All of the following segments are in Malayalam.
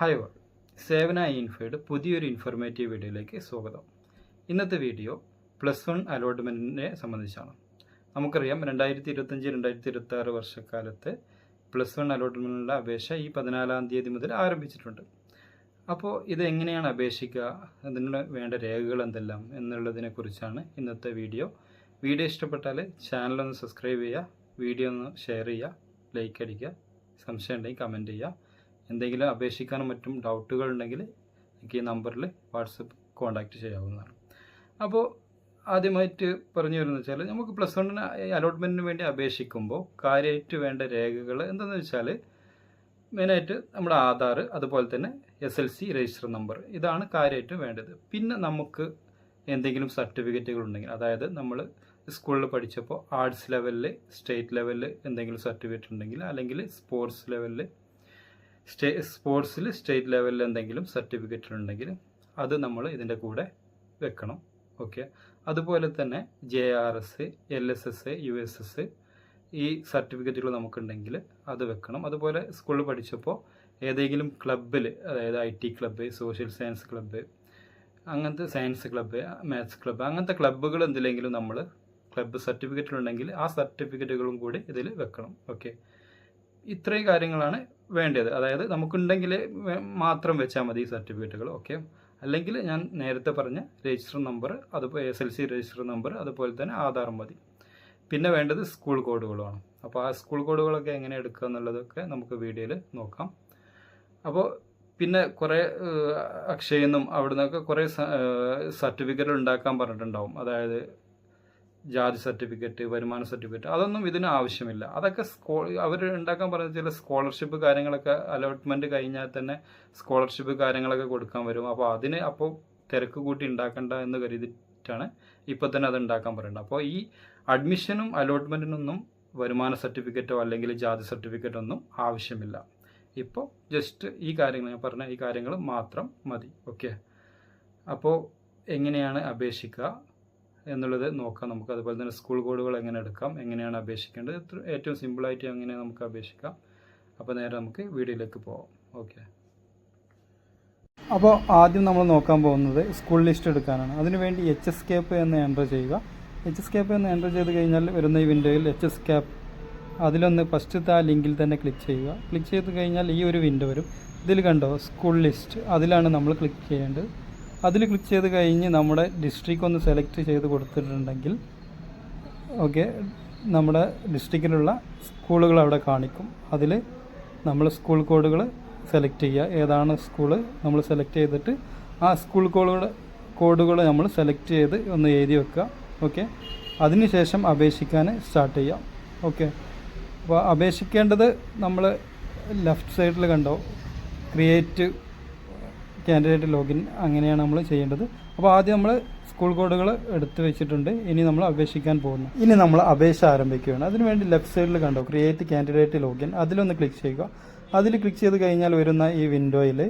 ഹായ് ഓൾ സേവന ഇൻഫോയുടെ പുതിയൊരു ഇൻഫോർമേറ്റീവ് വീഡിയോയിലേക്ക് സ്വാഗതം. ഇന്നത്തെ വീഡിയോ പ്ലസ് വൺ അലോട്ട്മെന്റിനെ സംബന്ധിച്ചാണ്. നമുക്കറിയാം രണ്ടായിരത്തി ഇരുപത്തഞ്ച് രണ്ടായിരത്തി ഇരുപത്തി ആറ് വർഷക്കാലത്ത് പ്ലസ് വൺ അലോട്ട്മെന്റിനുള്ള അപേക്ഷ ഈ പതിനാലാം തീയതി മുതൽ ആരംഭിച്ചിട്ടുണ്ട്. അപ്പോൾ ഇത് എങ്ങനെയാണ് അപേക്ഷിക്കുക? അതിന് വേണ്ട രേഖകൾ എന്തെല്ലാം എന്നുള്ളതിനെക്കുറിച്ചാണ് ഇന്നത്തെ വീഡിയോ. വീഡിയോ ഇഷ്ടപ്പെട്ടാൽ ചാനലൊന്ന് സബ്സ്ക്രൈബ് ചെയ്യുക വീഡിയോ ഒന്ന് ഷെയർ ചെയ്യുക ലൈക്ക് അടിക്കുക സംശയം ഉണ്ടെങ്കിൽ കമന്റ് ചെയ്യുക. എന്തെങ്കിലും അപേക്ഷിക്കാനും മറ്റും ഡൗട്ടുകൾ ഉണ്ടെങ്കിൽ എനിക്ക് ഈ നമ്പറിൽ വാട്സപ്പ് കോൺടാക്റ്റ് ചെയ്യാവുന്നതാണ്. അപ്പോൾ ആദ്യമായിട്ട് പറഞ്ഞു വരുന്നത് വെച്ചാൽ നമുക്ക് പ്ലസ് വണ്ണിന് അലോട്ട്മെന്റിന് വേണ്ടി അപേക്ഷിക്കുമ്പോൾ കാര്യമായിട്ട് വേണ്ട രേഖകൾ എന്താണെന്ന് വെച്ചാൽ മെയിനായിട്ട് നമ്മുടെ ആധാർ അതുപോലെ തന്നെ S L C register number ഇതാണ് കാര്യമായിട്ട് വേണ്ടത്. പിന്നെ നമുക്ക് എന്തെങ്കിലും സർട്ടിഫിക്കറ്റുകൾ ഉണ്ടെങ്കിൽ അതായത് നമ്മൾ സ്കൂളിൽ പഠിച്ചപ്പോൾ ആർട്സ് ലെവലിൽ സ്റ്റേറ്റ് ലെവലിൽ എന്തെങ്കിലും സർട്ടിഫിക്കറ്റ് ഉണ്ടെങ്കിൽ അല്ലെങ്കിൽ സ്പോർട്സ് ലെവലിൽ സ്റ്റേ സ്പോർട്സിൽ സ്റ്റേറ്റ് ലെവലിൽ എന്തെങ്കിലും സർട്ടിഫിക്കറ്റ് ഉണ്ടെങ്കിൽ അത് നമ്മൾ ഇതിന്റെ കൂടെ വെക്കണം. ഓക്കെ? അതുപോലെ തന്നെ J R S L S S U S S ഈ സർട്ടിഫിക്കറ്റുകൾ നമുക്കുണ്ടെങ്കിൽ അത് വെക്കണം. അതുപോലെ സ്കൂളിൽ പഠിച്ചപ്പോൾ ഏതെങ്കിലും ക്ലബിൽ അതായത് I T club social science club അങ്ങനത്തെ സയൻസ് ക്ലബ്ബ് മാത്സ് ക്ലബ്ബ് അങ്ങനത്തെ ക്ലബ്ബുകൾ എന്തിലെങ്കിലും നമ്മൾ ക്ലബ്ബ് സർട്ടിഫിക്കറ്റുകളുണ്ടെങ്കിൽ ആ സർട്ടിഫിക്കറ്റുകളും കൂടി ഇതിൽ വെക്കണം. ഓക്കെ? ഇത്രയും കാര്യങ്ങളാണ് വേണ്ടത്. അതായത് നമുക്കുണ്ടെങ്കിൽ മാത്രം വെച്ചാൽ മതി ഈ സർട്ടിഫിക്കറ്റുകൾ. ഓക്കെ? അല്ലെങ്കിൽ ഞാൻ നേരത്തെ പറഞ്ഞ രജിസ്റ്റർ നമ്പർ അതുപോലെ S L C register number അതുപോലെ തന്നെ ആധാർ മതി. പിന്നെ വേണ്ടത് സ്കൂൾ കോഡുകളുമാണ് അപ്പോൾ ആ സ്കൂൾ കോഡുകളൊക്കെ എങ്ങനെ എടുക്കുക എന്നുള്ളതൊക്കെ നമുക്ക് വീഡിയോയിൽ നോക്കാം. അപ്പോൾ പിന്നെ കുറേ അക്ഷയിൽ നിന്നും അവിടെ നിന്നൊക്കെ കുറേ സർട്ടിഫിക്കറ്റ് ഉണ്ടാക്കാൻ പറഞ്ഞിട്ടുണ്ടാവും. അതായത് ജാതി സർട്ടിഫിക്കറ്റ് വരുമാന സർട്ടിഫിക്കറ്റ് അതൊന്നും ഇതിന് ആവശ്യമില്ല. അതൊക്കെ സ്കോ അവർ ഉണ്ടാക്കാൻ പറയുന്ന ചില സ്കോളർഷിപ്പ് കാര്യങ്ങളൊക്കെ അലോട്ട്മെന്റ് കഴിഞ്ഞാൽ തന്നെ സ്കോളർഷിപ്പ് കാര്യങ്ങളൊക്കെ കൊടുക്കാൻ വരും. അപ്പോൾ അതിന് അപ്പോൾ തിരക്ക് കൂട്ടി ഉണ്ടാക്കണ്ട എന്ന് കരുതിയിട്ടാണ് ഇപ്പോൾ തന്നെ അത് ഉണ്ടാക്കാൻ പറയുന്നത്. അപ്പോൾ ഈ അഡ്മിഷനും അലോട്ട്മെന്റിനൊന്നും വരുമാന സർട്ടിഫിക്കറ്റോ അല്ലെങ്കിൽ ജാതി സർട്ടിഫിക്കറ്റോ ഒന്നും ആവശ്യമില്ല. ഇപ്പോൾ ജസ്റ്റ് ഈ കാര്യങ്ങൾ ഞാൻ പറഞ്ഞ ഈ കാര്യങ്ങൾ മാത്രം മതി. ഓക്കെ? അപ്പോൾ എങ്ങനെയാണ് അപേക്ഷിക്കുക? എന്നുള്ളത് നോക്കാം. നമുക്ക് അതുപോലെ തന്നെ സ്കൂൾ കോഡുകൾ എങ്ങനെ എടുക്കാം എങ്ങനെയാണ് അപേക്ഷിക്കേണ്ടത് ഏറ്റവും സിമ്പിളായിട്ട് അങ്ങനെ നമുക്ക് അപേക്ഷിക്കാം. അപ്പോൾ നേരെ നമുക്ക് വീഡിയോയിലേക്ക് പോവാം. ഓക്കെ അപ്പോൾ ആദ്യം നമ്മൾ നോക്കാൻ പോകുന്നത് സ്കൂൾ ലിസ്റ്റ് എടുക്കാനാണ്. അതിനുവേണ്ടി എച്ച് എസ് കേപ്പ് എന്ന് എന്റർ ചെയ്യുക. എച്ച് എസ് കേപ്പ് എന്ന് എന്റർ ചെയ്ത് കഴിഞ്ഞാൽ വരുന്ന ഈ വിൻഡോയിൽ എച്ച് എസ് ക്യാപ്പ് അതിലൊന്ന് ഫസ്റ്റത്തെ ആ ലിങ്കിൽ തന്നെ ക്ലിക്ക് ചെയ്യുക. ക്ലിക്ക് ചെയ്ത് കഴിഞ്ഞാൽ ഈ ഒരു വിൻഡോ വരും. ഇതിൽ കണ്ടോ സ്കൂൾ ലിസ്റ്റ് അതിലാണ് നമ്മൾ ക്ലിക്ക് ചെയ്യേണ്ടത്. അതിൽ ക്ലിക്ക് ചെയ്ത് കഴിഞ്ഞ് നമ്മുടെ ഡിസ്ട്രിക്റ്റ് ഒന്ന് സെലക്ട് ചെയ്ത് കൊടുത്തിട്ടുണ്ടെങ്കിൽ ഓക്കെ നമ്മുടെ ഡിസ്ട്രിക്റ്റിലുള്ള സ്കൂളുകൾ അവിടെ കാണിക്കും. അതിൽ നമ്മൾ സ്കൂൾ കോഡുകൾ സെലക്ട് ചെയ്യുക. ഏതാണ് സ്കൂൾ നമ്മൾ സെലക്ട് ചെയ്തിട്ട് ആ സ്കൂൾ കോഡുകൾ കോഡുകൾ നമ്മൾ സെലക്ട് ചെയ്ത് ഒന്ന് എഴുതി വെക്കുക. ഓക്കെ അതിനുശേഷം അപേക്ഷിക്കാൻ സ്റ്റാർട്ട് ചെയ്യാം ഓക്കെ അപ്പോൾ അപേക്ഷിക്കേണ്ടത് നമ്മൾ ലെഫ്റ്റ് സൈഡിൽ കണ്ടോ? ക്രിയേറ്റ് കാൻഡിഡേറ്റ് ലോഗിൻ അങ്ങനെയാണ് നമ്മൾ ചെയ്യേണ്ടത്. അപ്പോൾ ആദ്യം നമ്മൾ സ്കൂൾ കോഡുകൾ എടുത്തു വെച്ചിട്ടുണ്ട്. ഇനി നമ്മൾ അപേക്ഷിക്കാൻ പോകുന്നു. ഇനി നമ്മൾ അപേക്ഷ ആരംഭിക്കുകയാണ്. അതിനുവേണ്ടി ലെഫ്റ്റ് സൈഡിൽ കണ്ടോ? ക്രിയേറ്റ് കാൻഡിഡേറ്റ് ലോഗിൻ അതിലൊന്ന് ക്ലിക്ക് ചെയ്യുക. അതിൽ ക്ലിക്ക് ചെയ്ത് കഴിഞ്ഞാൽ വരുന്ന ഈ വിൻഡോയിൽ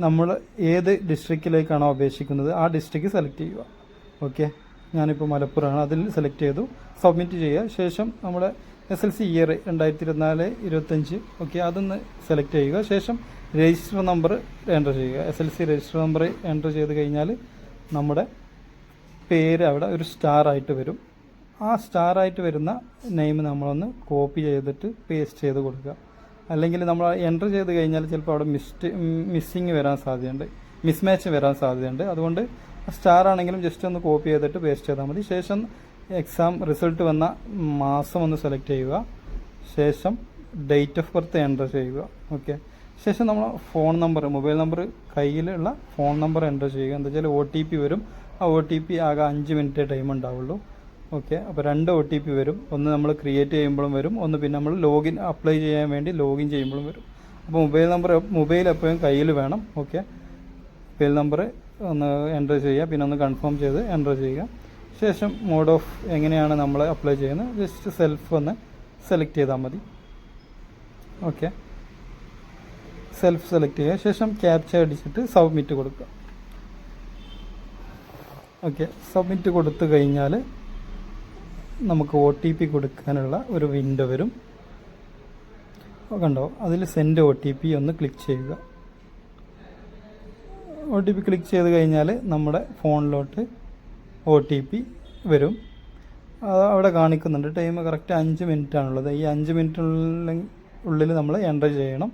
നമ്മൾ ഏത് ഡിസ്ട്രിക്റ്റിലേക്കാണോ അപേക്ഷിക്കുന്നത് ആ ഡിസ്ട്രിക്റ്റ് സെലക്ട് ചെയ്യുക. ഓക്കെ ഞാനിപ്പോൾ മലപ്പുറമാണ്. അതിൽ സെലക്ട് ചെയ്തു. സബ്മിറ്റ് ചെയ്യുക. ശേഷം നമ്മുടെ എസ് എൽ സി ഇയർ രണ്ടായിരത്തി ഇരുപത്തിനാല് ഇരുപത്തഞ്ച് ഓക്കെ അതൊന്ന് സെലക്ട് ചെയ്യുക. ശേഷം രജിസ്റ്റർ നമ്പർ എന്റർ ചെയ്യുക. S L C register number enter ചെയ്ത് കഴിഞ്ഞാൽ നമ്മുടെ പേര് അവിടെ ഒരു സ്റ്റാർ ആയിട്ട് വരും. ആ സ്റ്റാർ ആയിട്ട് വരുന്ന നെയിം നമ്മളൊന്ന് കോപ്പി ചെയ്തിട്ട് പേസ്റ്റ് ചെയ്ത് കൊടുക്കുക. അല്ലെങ്കിൽ നമ്മൾ എന്റർ ചെയ്ത് കഴിഞ്ഞാൽ ചിലപ്പോൾ അവിടെ മിസ്റ്റ് മിസ്സിങ് വരാൻ സാധ്യതയുണ്ട്. മിസ്മാച്ച് വരാൻ സാധ്യതയുണ്ട്. അതുകൊണ്ട് സ്റ്റാർ ആണെങ്കിലും ജസ്റ്റ് ഒന്ന് കോപ്പി ചെയ്തിട്ട് പേസ്റ്റ് ചെയ്താൽ മതി. ശേഷം എക്സാം റിസൾട്ട് വന്ന മാസം ഒന്ന് സെലക്ട് ചെയ്യുക. ശേഷം ഡേറ്റ് ഓഫ് ബർത്ത് എന്റർ ചെയ്യുക. ഓക്കെ ശേഷം നമ്മൾ ഫോൺ നമ്പർ മൊബൈൽ നമ്പർ കയ്യിലുള്ള ഫോൺ നമ്പർ എന്റർ ചെയ്യുക. എന്താ വെച്ചാൽ ഒ ടി പി വരും. ആ ഒ ടി പി ആകെ അഞ്ച് മിനിറ്റ് ടൈം ഉണ്ടാവുള്ളൂ. ഓക്കെ അപ്പോൾ രണ്ട് ഒ ടി പി വരും. ഒന്ന് നമ്മൾ ക്രിയേറ്റ് ചെയ്യുമ്പോഴും വരും. ഒന്ന് പിന്നെ നമ്മൾ ലോഗിൻ അപ്ലൈ ചെയ്യാൻ വേണ്ടി ലോഗിൻ ചെയ്യുമ്പോഴും വരും. അപ്പോൾ മൊബൈൽ നമ്പർ മൊബൈൽ എപ്പോഴും കയ്യിൽ വേണം. ഓക്കെ മൊബൈൽ നമ്പർ ഒന്ന് എന്റർ ചെയ്യുക. പിന്നെ ഒന്ന് കൺഫേം ചെയ്ത് എന്റർ ചെയ്യുക. ശേഷം മോഡ് ഓഫ് എങ്ങനെയാണ് നമ്മൾ അപ്ലൈ ചെയ്യുന്നത്? ജസ്റ്റ് സെൽഫ് ഒന്ന് സെലക്ട് ചെയ്താൽ മതി. ഓക്കെ സെൽഫ് സെലക്ട് ചെയ്യുക. ശേഷം ക്യാപ്ച അടിച്ചിട്ട് സബ്മിറ്റ് കൊടുക്കുക. ഓക്കെ സബ്മിറ്റ് കൊടുത്തു കഴിഞ്ഞാൽ നമുക്ക് ഒ ടി പി കൊടുക്കാനുള്ള ഒരു വിൻഡോ വരും. കണ്ടോ? അതിൽ സെൻഡ് ഒ ടി പി ഒന്ന് ക്ലിക്ക് ചെയ്യുക. ഒ ടി പി ക്ലിക്ക് ചെയ്ത് കഴിഞ്ഞാൽ നമ്മുടെ ഫോണിലോട്ട് ഒ ടി പി വരും. അവിടെ കാണിക്കുന്നുണ്ട്. ടൈം കറക്റ്റ് അഞ്ച് മിനിറ്റ് ആണുള്ളത് ഈ അഞ്ച് മിനിറ്റിനുള്ളിൽ ഉള്ളിൽ നമ്മൾ എന്റർ ചെയ്യണം.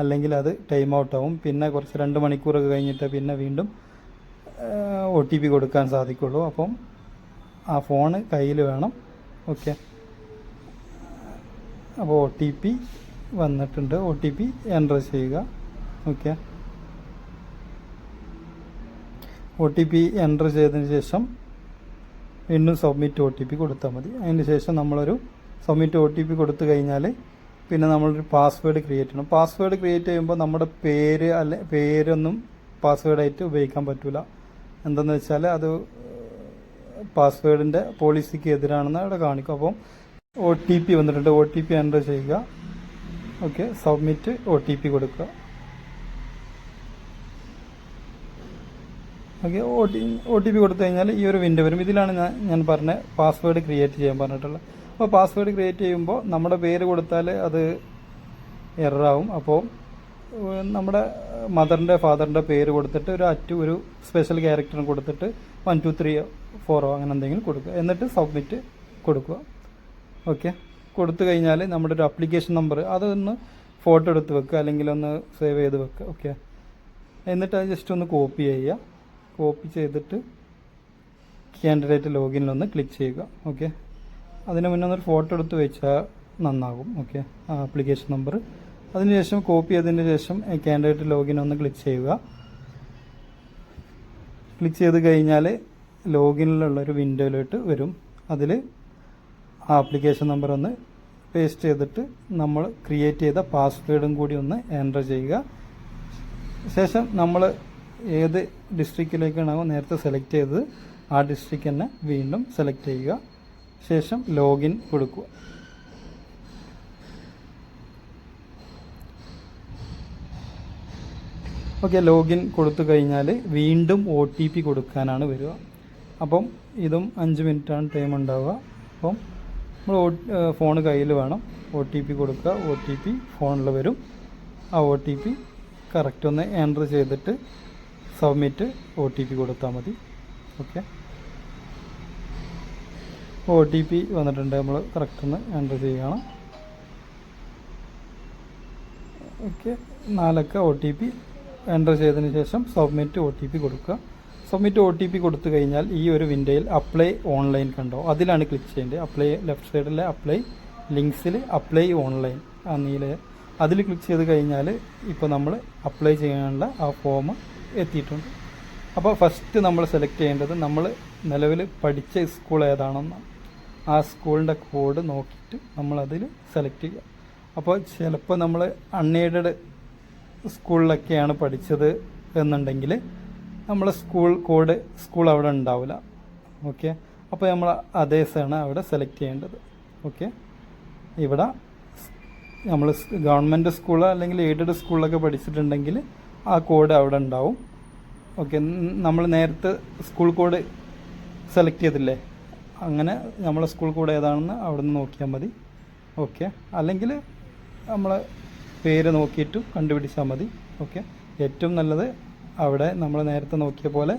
അല്ലെങ്കിൽ അത് ടൈം ഔട്ട് ആവും. പിന്നെ കുറച്ച് രണ്ട് മണിക്കൂറൊക്കെ കഴിഞ്ഞിട്ട് പിന്നെ വീണ്ടും ഒ ടി പി കൊടുക്കാൻ സാധിക്കുള്ളൂ. അപ്പം ആ ഫോണ് കയ്യിൽ വേണം. ഓക്കെ അപ്പോൾ ഒ ടി പി വന്നിട്ടുണ്ട്. ഒ ടി പി എന്റർ ചെയ്യുക. Okay O T P enter ചെയ്തതിന് ശേഷം വീണ്ടും സബ്മിറ്റ് ഒ ടി പി കൊടുത്താൽ മതി. അതിന് ശേഷം നമ്മളൊരു സബ്മിറ്റ് ഒ ടി പി കൊടുത്തു കഴിഞ്ഞാൽ പിന്നെ നമ്മളൊരു പാസ്വേഡ് ക്രിയേറ്റ് ചെയ്യണം. പാസ്വേഡ് ക്രിയേറ്റ് ചെയ്യുമ്പോൾ നമ്മുടെ പേര് അല്ലെ പേരൊന്നും പാസ്വേഡായിട്ട് ഉപയോഗിക്കാൻ പറ്റില്ല എന്തെന്ന് വെച്ചാൽ അത് പാസ്വേഡിന്റെ പോളിസിക്ക് എതിരാണെന്ന് അവിടെ കാണിക്കും. അപ്പം ഒ ടി പി വന്നിട്ടുണ്ട്. ഒ ടി പി എന്റർ ചെയ്യുക. Okay submit O T P കൊടുക്കുക. Okay O T O T P കൊടുത്തു കഴിഞ്ഞാൽ ഈ ഒരു വിൻഡോ വരും. ഇതിലാണ് ഞാൻ ഞാൻ പറഞ്ഞ പാസ്വേഡ് ക്രിയേറ്റ് ചെയ്യാൻ പറഞ്ഞിട്ടുള്ളത്. അപ്പോൾ പാസ്വേഡ് ക്രിയേറ്റ് ചെയ്യുമ്പോൾ നമ്മുടെ പേര് കൊടുത്താൽ അത് എററാവും അപ്പോൾ നമ്മുടെ മദറിന്റെ ഫാദറിന്റെ പേര് കൊടുത്തിട്ട് ഒരു അറ്റ് ഒരു സ്പെഷ്യൽ ക്യാരക്ടറും കൊടുത്തിട്ട് വൺ ടു ത്രീ ഫോറോ അങ്ങനെ എന്തെങ്കിലും കൊടുക്കുക. എന്നിട്ട് സബ്മിറ്റ് കൊടുക്കുക. ഓക്കെ? കൊടുത്തു കഴിഞ്ഞാൽ നമ്മുടെ ഒരു അപ്ലിക്കേഷൻ നമ്പർ അതൊന്ന് ഫോട്ടോ എടുത്ത് വെക്കുക. അല്ലെങ്കിൽ ഒന്ന് സേവ് ചെയ്ത് വെക്കുക. ഓക്കെ? എന്നിട്ട് അത് ജസ്റ്റ് ഒന്ന് കോപ്പി ചെയ്യുക. കോപ്പി ചെയ്തിട്ട് കാൻഡിഡേറ്റ് ലോഗിനിലൊന്ന് ക്ലിക്ക് ചെയ്യുക ഓക്കെ അതിന് മുന്നേ ഒരു ഫോട്ടോ എടുത്ത് വെച്ചാൽ നന്നാകും ഓക്കെ ആപ്ലിക്കേഷൻ നമ്പർ അതിനുശേഷം കോപ്പി ചെയ്തതിന് ശേഷം ക്യാൻഡിഡേറ്റ് ലോഗിൻ ഒന്ന് ക്ലിക്ക് ചെയ്യുക. ക്ലിക്ക് ചെയ്ത് കഴിഞ്ഞാൽ ലോഗിനിലുള്ള ഒരു വിൻഡോയിലോട്ട് വരും. അതിൽ ആപ്ലിക്കേഷൻ നമ്പർ ഒന്ന് പേസ്റ്റ് ചെയ്തിട്ട് നമ്മൾ ക്രിയേറ്റ് ചെയ്ത പാസ്വേഡും കൂടി ഒന്ന് എന്റർ ചെയ്യുക. ശേഷം നമ്മൾ ഏത് ഡിസ്ട്രിക്റ്റിലേക്കാണോ നേരത്തെ സെലക്ട് ചെയ്തത് ആ ഡിസ്ട്രിക്റ്റ് തന്നെ വീണ്ടും സെലക്ട് ചെയ്യുക. ശേഷം ലോഗിൻ കൊടുക്കുക. ഓക്കെ ലോഗിൻ കൊടുത്തു കഴിഞ്ഞാൽ വീണ്ടും ഒ ടി പി കൊടുക്കാനാണ് വരിക. അപ്പം ഇതും അഞ്ച് മിനിറ്റാണ് ടൈം ഉണ്ടാവുക. അപ്പം നമ്മൾ ഫോൺ കയ്യിൽ വേണം. ഒ ടി പി കൊടുക്കുക. ഒ ടി പി ഫോണിൽ വരും. ആ ഒ ടി പി കറക്റ്റ് ഒന്ന് എന്റർ ചെയ്തിട്ട് സബ്മിറ്റ് ഒ ടി പി കൊടുത്താൽ മതി. ഓക്കെ. ഒ ടി പി വന്നിട്ടുണ്ട്. നമ്മൾ കറക്റ്റ് ഒന്ന് എന്റർ ചെയ്യുകയാണ്. ഓക്കെ. നാലക്ക ഒ ടി പി എന്റർ ചെയ്തതിന് ശേഷം സബ്മിറ്റ് ഒ ടി പി കൊടുക്കുക. സബ്മിറ്റ് ഒ ടി പി കൊടുത്തു കഴിഞ്ഞാൽ ഈ ഒരു വിൻഡോയിൽ അപ്ലൈ ഓൺലൈൻ കണ്ടോ? അതിലാണ് ക്ലിക്ക് ചെയ്യേണ്ടത്. അപ്ലൈ ലെഫ്റ്റ് സൈഡിലെ അപ്ലൈ ലിങ്ക്സിൽ അപ്ലൈ ഓൺലൈൻ ആ നീല. അതിൽ ക്ലിക്ക് ചെയ്ത് കഴിഞ്ഞാൽ ഇപ്പോൾ നമ്മൾ അപ്ലൈ ചെയ്യാനുള്ള ആ ഫോം എത്തിയിട്ടുണ്ട്. അപ്പോൾ ഫസ്റ്റ് നമ്മൾ സെലക്ട് ചെയ്യേണ്ടത് നമ്മൾ നിലവിൽ പഠിച്ച സ്കൂൾ ഏതാണെന്ന് ആ സ്കൂളിന്റെ കോഡ് നോക്കിയിട്ട് നമ്മളതിൽ സെലക്ട് ചെയ്യുക. അപ്പോൾ ചിലപ്പോൾ നമ്മൾ അൺഎയ്ഡഡ് സ്കൂളിലൊക്കെയാണ് പഠിച്ചത് എന്നുണ്ടെങ്കിൽ നമ്മളെ സ്കൂൾ കോഡ് സ്കൂൾ അവിടെ ഉണ്ടാവില്ല. ഓക്കെ അപ്പോൾ നമ്മൾ അതേസാണ് അവിടെ സെലക്ട് ചെയ്യേണ്ടത്. ഓക്കെ ഇവിടെ നമ്മൾ ഗവൺമെന്റ് സ്കൂൾ അല്ലെങ്കിൽ എയ്ഡഡ് സ്കൂളിലൊക്കെ പഠിച്ചിട്ടുണ്ടെങ്കിൽ ആ കോഡ് അവിടെ ഉണ്ടാവും. ഓക്കെ നമ്മൾ നേരത്തെ സ്കൂൾ കോഡ് സെലക്ട് ചെയ്തില്ലേ? അങ്ങനെ നമ്മളെ സ്കൂൾ കോഡ് ഏതാണെന്ന് അവിടെ നിന്ന് നോക്കിയാൽ മതി. ഓക്കെ അല്ലെങ്കിൽ നമ്മൾ പേര് നോക്കിയിട്ട് കണ്ടുപിടിച്ചാൽ മതി. ഓക്കെ ഏറ്റവും നല്ലത് അവിടെ നമ്മൾ നേരത്തെ നോക്കിയ പോലെ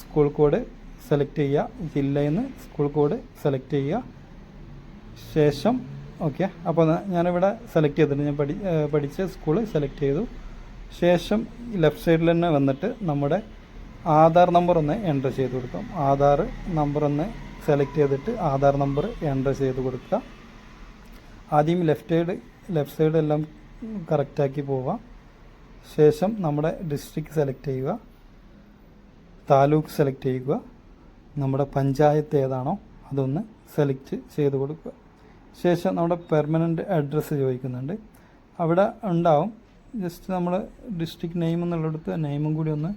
സ്കൂൾ കോഡ് സെലക്ട് ചെയ്യുക. ജില്ലയിൽ നിന്ന് സ്കൂൾ കോഡ് സെലക്ട് ചെയ്യുക. ശേഷം ഓക്കെ അപ്പോൾ ഞാനിവിടെ സെലക്ട് ചെയ്തിട്ടുണ്ട്. ഞാൻ പഠി പഠിച്ച സ്കൂൾ സെലക്ട് ചെയ്തു. ശേഷം ലെഫ്റ്റ് സൈഡിൽ തന്നെ വന്നിട്ട് നമ്മുടെ ആധാർ നമ്പർ ഒന്ന് എന്റർ ചെയ്ത് കൊടുക്കാം. ആധാർ നമ്പർ ഒന്ന് സെലക്ട് ചെയ്തിട്ട് ആധാർ നമ്പർ എന്റർ ചെയ്ത് കൊടുക്കുക. ആദ്യം ലെഫ്റ്റ് സൈഡ് ലെഫ്റ്റ് സൈഡ് എല്ലാം കറക്റ്റാക്കി പോവാം. ശേഷം നമ്മുടെ ഡിസ്ട്രിക്ട് സെലക്ട് ചെയ്യുക. താലൂക്ക് സെലക്ട് ചെയ്യുക. നമ്മുടെ പഞ്ചായത്ത് ഏതാണോ അതൊന്ന് സെലക്ട് ചെയ്ത് കൊടുക്കുക. ശേഷം നമ്മുടെ പെർമനന്റ് അഡ്രസ്സ് ചോദിക്കുന്നുണ്ട്. അവിടെ ഉണ്ടാവും ജസ്റ്റ് നമ്മൾ ഡിസ്ട്രിക്ട് നെയിം എന്നുള്ളിടത്ത് നെയിമും കൂടി ഒന്ന്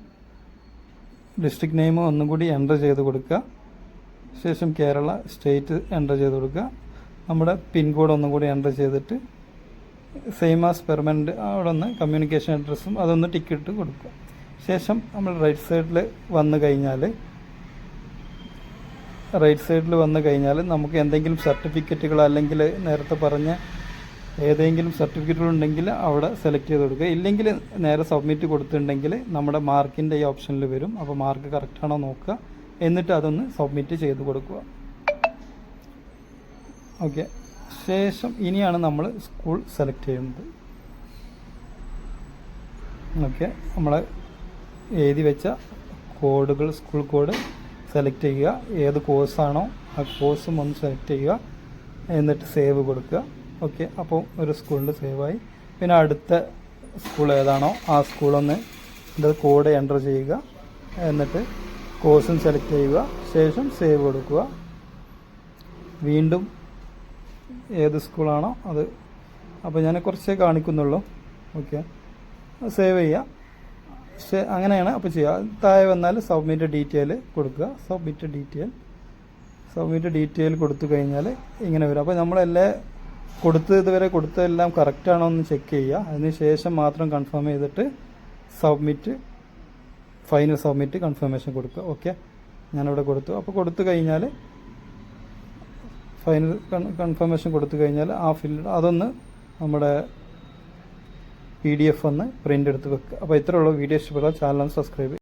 ഡിസ്ട്രിക്ട് നെയിം ഒന്നും കൂടി എന്റർ ചെയ്ത് കൊടുക്കുക. ശേഷം കേരള സ്റ്റേറ്റ് എന്റർ ചെയ്ത് കൊടുക്കുക. നമ്മുടെ പിൻകോഡ് ഒന്നും കൂടി എന്റർ ചെയ്തിട്ട് സെയിം ആസ് പെർമനന്റ് അവിടെ ഒന്ന് കമ്മ്യൂണിക്കേഷൻ അഡ്രസ്സും അതൊന്ന് ടിക്കറ്റ് കൊടുക്കുക. ശേഷം നമ്മൾ റൈറ്റ് സൈഡിൽ വന്നു കഴിഞ്ഞാൽ റൈറ്റ് സൈഡിൽ വന്നു കഴിഞ്ഞാൽ നമുക്ക് എന്തെങ്കിലും സർട്ടിഫിക്കറ്റുകൾ അല്ലെങ്കിൽ നേരത്തെ പറഞ്ഞ ഏതെങ്കിലും സർട്ടിഫിക്കറ്റുകൾ ഉണ്ടെങ്കിൽ അവിടെ സെലക്ട് ചെയ്ത് കൊടുക്കുക. ഇല്ലെങ്കിൽ നേരെ സബ്മിറ്റ് കൊടുത്തിട്ടുണ്ടെങ്കിൽ നമ്മുടെ മാർക്കിന്റെ ഈ ഓപ്ഷനിൽ വരും. അപ്പോൾ മാർക്ക് കറക്റ്റ് ആണോ നോക്കുക. എന്നിട്ട് അതൊന്ന് സബ്മിറ്റ് ചെയ്ത് കൊടുക്കുക. ഓക്കെ ശേഷം ഇനിയാണ് നമ്മൾ സ്കൂൾ സെലക്ട് ചെയ്യുന്നത്. ഓക്കെ നമ്മൾ എഴുതി വെച്ച കോഡുകൾ സ്കൂൾ കോഡ് സെലക്ട് ചെയ്യുക. ഏത് കോഴ്സാണോ ആ കോഴ്സും ഒന്ന് സെലക്ട് ചെയ്യുക. എന്നിട്ട് സേവ് കൊടുക്കുക. ഓക്കെ അപ്പോൾ ഒരു സ്കൂളിൽ സേവായി. പിന്നെ അടുത്ത സ്കൂൾ ഏതാണോ ആ സ്കൂളൊന്ന് എന്റെ കോഡ് എന്റർ ചെയ്യുക. എന്നിട്ട് കോഴ്സും സെലക്ട് ചെയ്യുക. ശേഷം സേവ് കൊടുക്കുക. വീണ്ടും ഏത് സ്കൂളാണോ അത്. അപ്പോൾ ഞാൻ കുറച്ചേ കാണിക്കുന്നുള്ളൂ. ഓക്കെ സേവ് ചെയ്യുക. പക്ഷേ അങ്ങനെയാണ് അപ്പോൾ ചെയ്യുക. താഴെ വന്നാൽ സബ്മിറ്റ് ഡീറ്റെയിൽ കൊടുക്കുക. Submit detail. സബ്മിറ്റ് ഡീറ്റെയിൽ കൊടുത്തു കഴിഞ്ഞാൽ ഇങ്ങനെ വരും. അപ്പോൾ നമ്മളെല്ലാം കൊടുത്ത് ഇതുവരെ കൊടുത്തതെല്ലാം കറക്റ്റ് ആണോ എന്ന് ചെക്ക് ചെയ്യുക. അതിന് ശേഷം മാത്രം കൺഫേം ചെയ്തിട്ട് സബ്മിറ്റ് ഫൈനൽ സബ്മിറ്റ് കൺഫർമേഷൻ കൊടുക്കുക. ഓക്കെ ഞാനിവിടെ കൊടുത്തു. അപ്പോൾ കൊടുത്തു കഴിഞ്ഞാൽ ഫൈനൽ കൺഫർമേഷൻ കൊടുത്തു കഴിഞ്ഞാൽ ആ ഫില്ല് അതൊന്ന് നമ്മുടെ പി ഡി എഫ് ഒന്ന് പ്രിന്റ് എടുത്ത് വെക്കുക. അപ്പോൾ ഇത്രയുള്ള വീഡിയോ ഇഷ്ടപ്പെട്ടാൽ ചാനൽ സബ്സ്ക്രൈബ്